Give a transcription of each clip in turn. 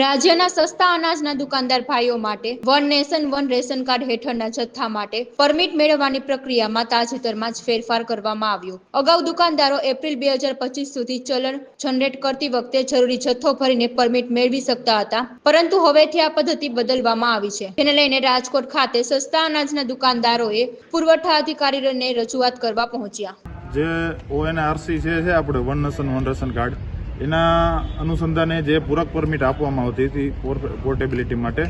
રાજ્યના સસ્તા અનાજના દુકાનદાર ભાઈઓ માટે one nation, one ration card હેઠળના જથ્થા માટે પરમિટ મેળવવાની પ્રક્રિયામાં તાજેતરમાં જ ફેરફાર કરવામાં આવ્યો. અગાઉ દુકાનદારો એપ્રિલ બે હજાર પચીસ સુધી ચલણ જનરેટ કરતી વખતે જરૂરી જથ્થો ભરીને પરમિટ મેળવી શકતા હતા, પરંતુ હવેથી આ પદ્ધતિ બદલવામાં આવી છે. તેને લઈને રાજકોટ ખાતે સસ્તા અનાજના દુકાનદારોએ પુરવઠા અધિકારીઓને રજૂઆત કરવા પહોંચ્યા. જે ઓએનઆરસી છે, આપણે one nation, one ration card એના અનુસંધાને જે પૂરક પરમિટ આપવામાં આવતી હતી પોર્ટેબિલિટી માટે,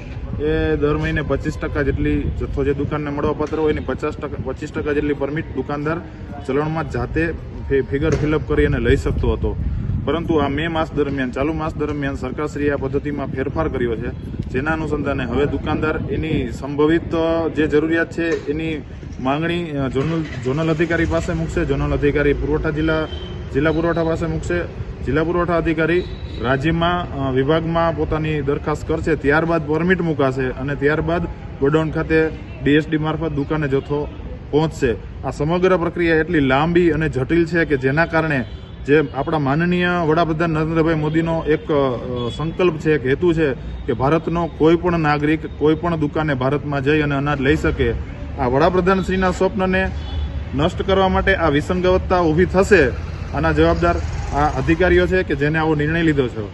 એ દર મહિને પચીસ ટકા જેટલી જથ્થો જે દુકાનને મળવાપાત્ર હોય એની પચાસ ટકા, પચીસ ટકા જેટલી પરમિટ દુકાનદાર ચલણમાં જાતે ફિગર ફિલઅપ કરી અને લઈ શકતો હતો. પરંતુ આ મે માસ દરમિયાન, ચાલુ માસ દરમિયાન સરકારશ્રીએ આ પદ્ધતિમાં ફેરફાર કર્યો છે, જેના અનુસંધાને હવે દુકાનદાર એની સંભવિત જે જરૂરિયાત છે એની માંગણી ઝોનલ ઝોનલ અધિકારી પાસે મૂકશે. ઝોનલ અધિકારી પુરવઠા જિલ્લા જિલ્લા પુરવઠા પાસે મૂકશે જિલ્લા પુરવઠા અધિકારી રાજ્યમાં વિભાગમાં પોતાની દરખાસ્ત કરશે. ત્યારબાદ પરમિટ મુકાશે અને ત્યારબાદ ગોડાઉન ખાતે ડીએસડી મારફત દુકાને જથ્થો પહોંચશે. આ સમગ્ર પ્રક્રિયા એટલી લાંબી અને જટિલ છે કે જેના કારણે જે આપણા માનનીય વડાપ્રધાન નરેન્દ્રભાઈ મોદીનો એક સંકલ્પ છે, એક હેતુ છે કે ભારતનો કોઈ પણ નાગરિક, કોઈ પણ દુકાને ભારતમાં જઈ અને અનાજ લઈ શકે. આ વડાપ્રધાન શ્રીના સ્વપ્નને નષ્ટ કરવા માટે આ વિસંગવતતા ઊભી થશે. આના જવાબદાર આ અધિકારીઓ છે કે જેને આવો નિર્ણય લીધો છે.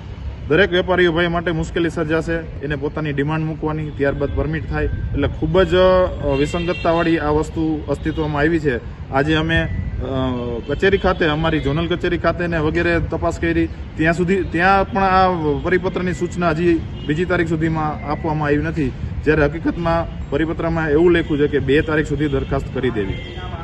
દરેક વેપારીઓ ભાઈ માટે મુશ્કેલી સર્જાશે, એને પોતાની ડિમાન્ડ મૂકવાની, ત્યારબાદ પરમિટ થાય, એટલે ખૂબ જ વિસંગતતાવાળી આ વસ્તુ અસ્તિત્વમાં આવી છે. આજે અમે કચેરી ખાતે, અમારી ઝોનલ કચેરી ખાતે ને વગેરે તપાસ કરી, ત્યાં સુધી, ત્યાં પણ આ પરિપત્રની સૂચના હજી બીજી તારીખ સુધીમાં આપવામાં આવી નથી. જ્યારે હકીકતમાં પરિપત્રમાં એવું લખ્યું છે કે બે તારીખ સુધી દરખાસ્ત કરી દેવી.